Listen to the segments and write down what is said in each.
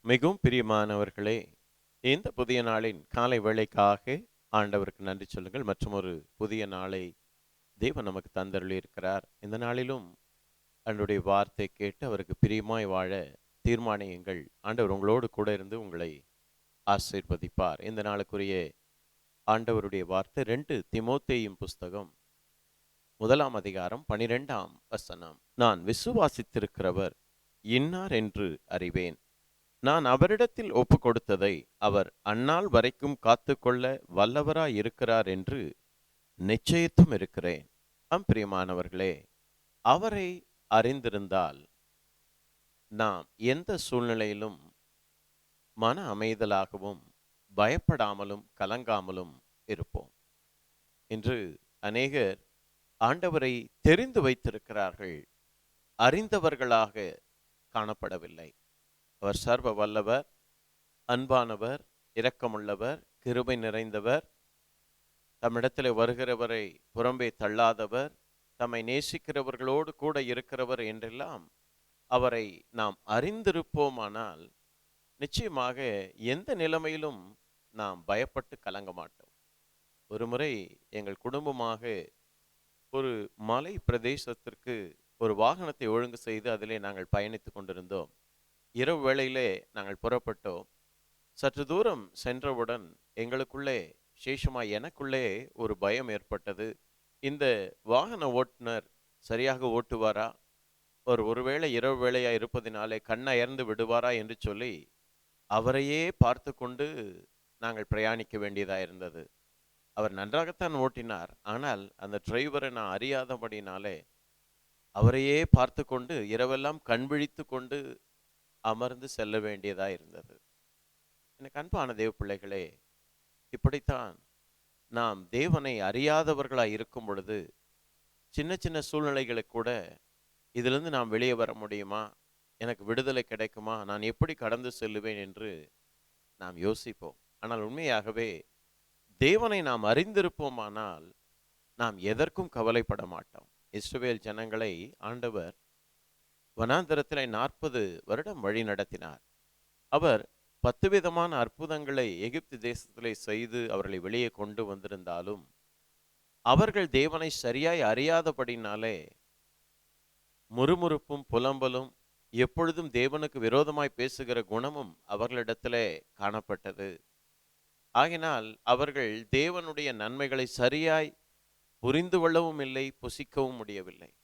மிகவும் பிரியமானவர்களே இந்த புதிய நாளின் காலை வேலைக்காக ஆண்டவருக்கு நன்றி சொல்லுங்கள். மற்றும் ஒரு புதிய நாளை தேவன் நமக்கு தந்தருளி இருக்கிறார் இந்த நாளிலும் அவருடைய வார்த்தை கேட்டு அவருக்கு பிரியமாய் வாழ தீர்மானியுங்கள். ஆண்டவர் உங்களோடு கூட இருந்து உங்களை ஆசீர்வதிப்பார். இந்த நாளுக்குரிய ஆண்டவருடைய வார்த்தை ரெண்டு திமோத்தேயும் புஸ்தகம் முதலாம் அதிகாரம் பனிரெண்டாம் வசனம். நான் விசுவாசித்திருக்கிறவர் இன்னார் என்று அறிவேன். நான் அவரிடத்தில் ஒப்பு கொடுத்ததை அவர் அந்நாள் வரைக்கும் காத்துக்கொள்ள வல்லவராயிருக்கிறார் என்று நிச்சயித்தும் இருக்கிறேன். அம் பிரியமானவர்களே அவரை அறிந்திருந்தால் நாம் எந்த சூழ்நிலையிலும் மன அமைதலாகவும் பயப்படாமலும் கலங்காமலும் இருப்போம். இன்று அநேகர் ஆண்டவரை தெரிந்து வைத்திருக்கிறார்கள். அறிந்தவர்களாக காணப்படவில்லை. அவர் சர்வ வல்லவர் அன்பானவர் இரக்கமுள்ளவர் கிருபை நிறைந்தவர் தம்மிடத்தில் வருகிறவரை புறம்பே தள்ளாதவர் தம்மை நேசிக்கிறவர்களோடு கூட இருக்கிறவர் என்றெல்லாம் அவரை நாம் அறிந்திருப்போமானால் நிச்சயமாக எந்த நிலைமையிலும் நாம் பயப்பட்டு கலங்க மாட்டோம். ஒரு முறை எங்கள் குடும்பமாக ஒரு மலை பிரதேசத்திற்கு ஒரு வாகனத்தை ஒழுங்கு செய்து அதிலே நாங்கள் பயணித்து கொண்டிருந்தோம். இரவு வேளையிலே நாங்கள் புறப்பட்டோம். சற்று தூரம் சென்றவுடன் எங்களுக்குள்ளே விசேஷமாக எனக்குள்ளே ஒரு பயம் ஏற்பட்டது. இந்த வாகன ஓட்டுநர் சரியாக ஓட்டுவாரா? ஒரு ஒருவேளை இரவு வேளையா இருப்பதினாலே கண்ணயர்ந்து விடுவாரா என்று சொல்லி அவரையே பார்த்து கொண்டு நாங்கள் பிரயாணிக்க வேண்டியதாக இருந்தது. அவர் நன்றாகத்தான் ஓட்டினார். ஆனால் அந்த டிரைவரை நான் அறியாதபடினாலே அவரையே பார்த்து கொண்டு இரவெல்லாம் கண் விழித்து கொண்டு அமர்ந்து செல்ல வேண்டியதாக இருந்தது. எனக்கு அன்பான தேவ பிள்ளைகளே இப்படித்தான் நாம் தேவனை அறியாதவர்களாக இருக்கும் பொழுது சின்ன சின்ன சூழ்நிலைகளுக்கு கூட இதிலிருந்து நாம் வெளியே வர முடியுமா? எனக்கு விடுதலை கிடைக்குமா? நான் எப்படி கடந்து செல்லுவேன் என்று நாம் யோசிப்போம். ஆனால் உண்மையாகவே தேவனை நாம் அறிந்திருப்போமானால் நாம் எதற்கும் கவலைப்பட மாட்டோம். இஸ்ரவேல் ஜனங்களை ஆண்டவர் வனாந்தரத்திலே நாற்பது வருடம் வழி நடத்தினார். அவர் பத்து விதமான அற்புதங்களை எகிப்து தேசத்திலே செய்து அவர்களை வெளியே கொண்டு வந்திருந்தாலும் அவர்கள் தேவனை சரியாய் அறியாதபடினாலே முறுமுறுப்பும் புலம்பலும் எப்பொழுதும் தேவனுக்கு விரோதமாய் பேசுகிற குணமும் அவர்களிடத்திலே காணப்பட்டது. ஆகினால் அவர்கள் தேவனுடைய நன்மைகளை சரியாய் புரிந்து கொள்ளவும் இல்லை புசிக்கவும் முடியவில்லை.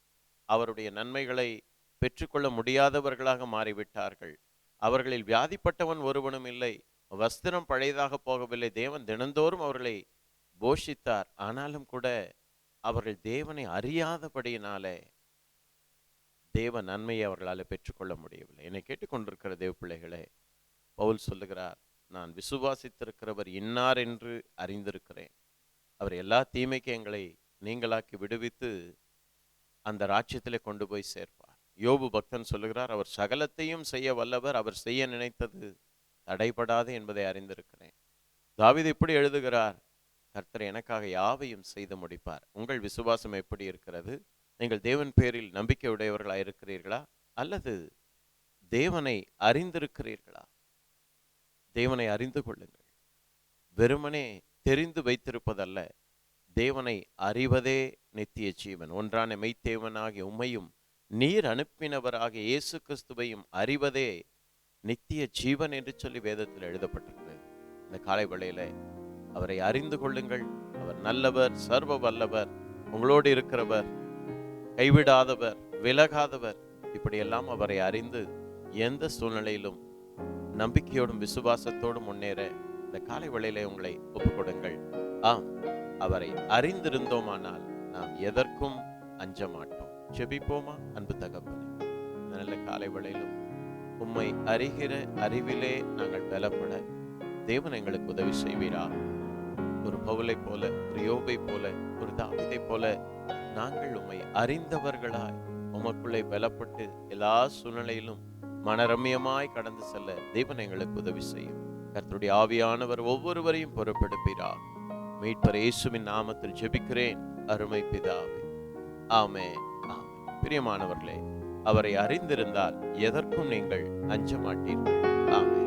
அவருடைய நன்மைகளை பெற்றுக்கொள்ள முடியாதவர்களாக மாறிவிட்டார்கள். அவர்களில் வியாதிப்பட்டவன் ஒருவனும் இல்லை. வஸ்திரம் பழையதாக போகவில்லை. தேவன் தினந்தோறும் அவர்களை போஷித்தார். ஆனாலும் கூட அவர்கள் தேவனை அறியாதபடியினாலே தேவ நன்மையை அவர்களால் பெற்றுக்கொள்ள முடியவில்லை. என்னை கேட்டுக்கொண்டிருக்கிற தேவ பிள்ளைகளே பவுல் சொல்லுகிறார் நான் விசுவாசித்திருக்கிறவர் இன்னார் என்று அறிந்திருக்கிறேன். அவர் எல்லா தீமைக்கு எங்களை நீங்களாக்கி விடுவித்து அந்த ராஜ்யத்தில் கொண்டு போய் சேர்ப்பார். யோபு பக்தன் சொல்லுகிறார் அவர் சகலத்தையும் செய்ய வல்லவர் அவர் செய்ய நினைத்தது தடைபடாது என்பதை அறிந்திருக்கிறேன். தாவிது இப்படி எழுதுகிறார் கர்த்தர் எனக்காக யாவையும் செய்து முடிப்பார். உங்கள் விசுவாசம் எப்படி இருக்கிறது? நீங்கள் தேவன் பேரில் நம்பிக்கை உடையவர்களாக இருக்கிறீர்களா? அல்லது தேவனை அறிந்திருக்கிறீர்களா? தேவனை அறிந்து கொள்ளுங்கள். வெறுமனே தெரிந்து வைத்திருப்பதல்ல. தேவனை அறிவதே நித்திய ஜீவன். ஒன்றான மெய்த்தேவனாகிய உம்மையும் நீர் அனுப்பினவராகிய இயேசு கிறிஸ்துவையும் அறிவதே நித்திய ஜீவன் என்று சொல்லி வேதத்தில் எழுதப்பட்டிருக்கு இந்த காலை வேளையில அவரை அறிந்து கொள்ளுங்கள். அவர் நல்லவர் சர்வ வல்லவர் உங்களோடு இருக்கிறவர் கைவிடாதவர் விலகாதவர். இப்படியெல்லாம் அவரை அறிந்து எந்த சூழ்நிலையிலும் நம்பிக்கையோடும் விசுவாசத்தோடும் முன்னேற இந்த காலை வேளையிலே உங்களை ஒப்புக்கொடுங்கள். ஆம் அவரை அறிந்திருந்தோமானால் நாம் எதற்கும் அஞ்ச மாட்டோம் ஜெபிப்போமா அன்பு தகப்பனே. நல்ல காலை வேளையிலும் உம்மை அறிகிற அறிவிலே நாங்கள் பலப்பட தேவன் எங்களுக்கு உதவி செய்வீரா? ஒரு பவுலை போல ஒரு யோபை போல ஒரு தாவிதை போல நாங்கள் உம்மை அறிந்தவர்களாய் உமக்குள்ளே பலப்பட்டு எல்லா சூழ்நிலையிலும் மனரம்யமாய் கடந்து செல்ல தேவன் எங்களுக்கு உதவி செய்யும். கர்த்தருடைய ஆவியானவர் ஒவ்வொருவரையும் பொறுப்பெடுப்பீரா? மீட்பர் இயேசுவின் நாமத்தில் ஜெபிக்கிறேன். அருமை பிதாவே. ஆமே ஆமே பிரியமானவர்களே அவரை அறிந்திருந்தால் எதற்கும் நீங்கள் அஞ்ச மாட்டீர்கள் ஆமே